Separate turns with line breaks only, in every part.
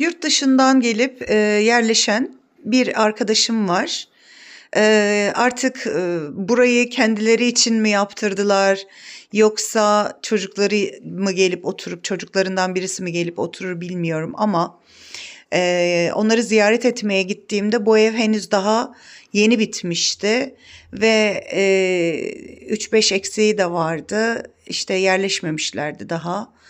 Yurt dışından gelip e, yerleşen bir arkadaşım var. E, artık e, burayı kendileri için mi yaptırdılar yoksa çocukları mı gelip oturup çocuklarından birisi mi gelip oturur bilmiyorum ama e, onları ziyaret etmeye gittiğimde bu ev henüz daha yeni bitmişti ve e, 3-5 eksiği de vardı işte yerleşmemişlerdi daha.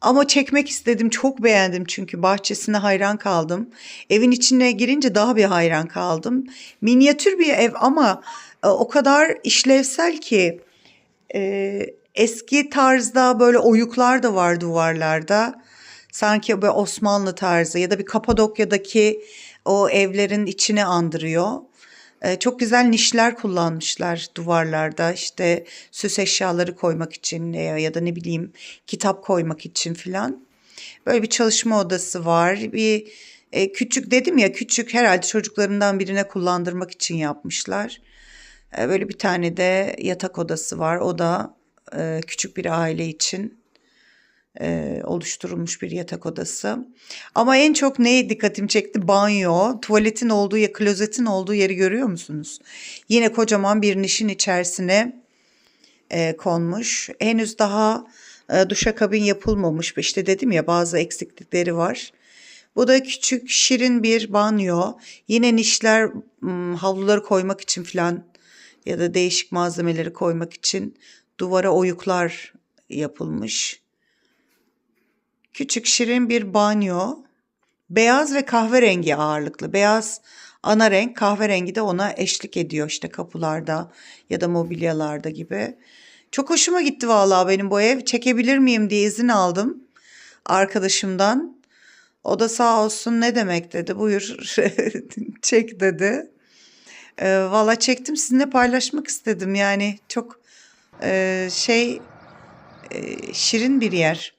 Ama çekmek istedim. Çok beğendim çünkü bahçesine hayran kaldım. Evin içine girince daha bir hayran kaldım. Minyatür bir ev ama e, o kadar işlevsel ki e, eski tarzda böyle oyuklar da var duvarlarda. Sanki böyle Osmanlı tarzı ya da bir Kapadokya'daki o evlerin içine andırıyor. E, çok güzel nişler kullanmışlar duvarlarda işte süs eşyaları koymak için ya da ne bileyim kitap koymak için filan. Böyle bir çalışma odası var. Bir e, küçük dedim ya küçük herhalde çocuklarından birine kullandırmak için yapmışlar. E, böyle bir tane de yatak odası var. O da e, küçük bir aile için e, oluşturulmuş bir yatak odası. Ama en çok neye dikkatimi çekti? Banyo, tuvaletin olduğu ya klozetin olduğu yeri görüyor musunuz? Yine kocaman bir nişin içerisine e, konmuş. Henüz daha e, duşakabin yapılmamış. İşte dedim ya bazı eksiklikleri var. Bu da küçük şirin bir banyo. Yine nişler havluları koymak için falan ya da değişik malzemeleri koymak için duvara oyuklar yapılmış. Küçük şirin bir banyo. Beyaz ve kahverengi ağırlıklı. Beyaz ana renk, kahverengi de ona eşlik ediyor işte kapılarda ya da mobilyalarda gibi. Çok hoşuma gitti vallahi benim bu ev. Çekebilir miyim diye izin aldım arkadaşımdan. O da sağ olsun ne demek dedi. Buyur çek dedi. E, valla çektim sizinle paylaşmak istedim. Yani çok e, şey e, şirin bir yer.